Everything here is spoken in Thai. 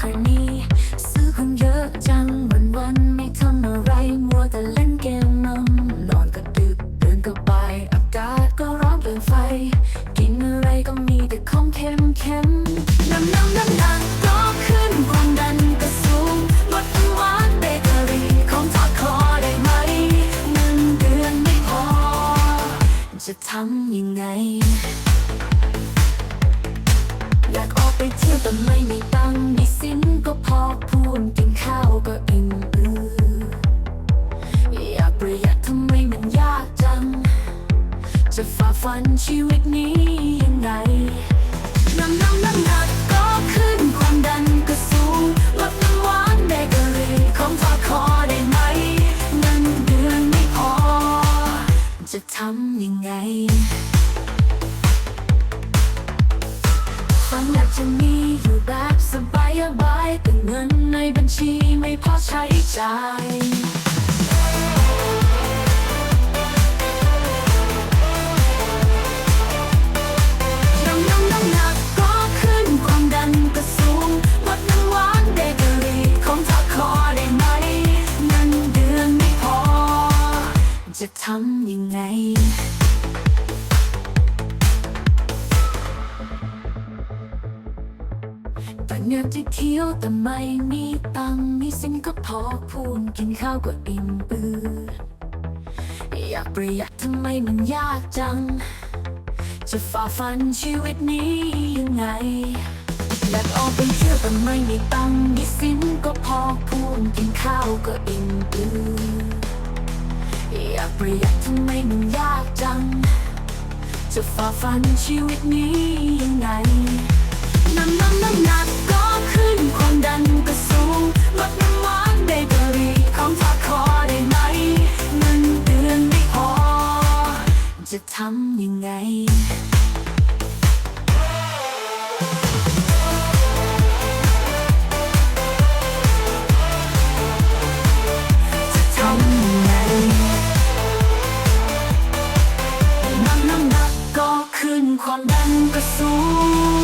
คืนนี้ ซื้อขอเยอะจังวันวันไม่ทำอะไร มัวแต่เล่นเกมนอนนอนก็ดึกตื่นก็ไป อากาศก็ร้อนเปลืองไฟ กินอะไรก็มีแต่ของเค็มเค็มน้ำน้ำน้ำนักก็ขึ้นควมดันก็สูงลดทั้งวานเบเกอรี่ของทอดคอได้ไหมเงินเดือนไม่พอ จะทำยังไง อยากออกไปเที่ยวแต่ไม่มี พอพูนกินข้าวก็อิ่มเอืออยากประหยัดทำไมมันยากจัง จะฝ่าฟันชีวิตนี้ยังไงน้ำน้ำน้ำหนักก็ขึ้นความดันก็สูงลดน้ำหวานเบเกอรี่ของทอดคอได้ไหมเงินเดือนไม่พอ จะทำ ฝันอยากจะมีอยู่แบบสบายบายแต่เงินในบัญชีไม่พอใช้จ่ายน้ำหนักก็ขึ้นความดันก็สูงลดน้ำหวานเบเกอรี่ของทอดคอได้ไหมเงินเดือนไม่พอจะทำยังไง แต่อยากจะเที่ยวแต่ไม่มีตังค์มีสิ่งก็พอพูนกินข้าวก็อิ่มเบื่ออยากประหยัดทำไมมันยากจัง จะฝ่าฟันชีวิตนี้ยังไงอยากออกไปเที่ยวแต่ไม่มีตังค์มีสินก็พอพูนกินข้าวก็อิ่มเบื่ออยากประหยัดทำไมมันยากจัง จะฝ่าฟันชีวิตนี้ยังไง จะทำยังไงจะทำยังไงน้ำน้ำหนักก็ขึ้นความดันก็สูง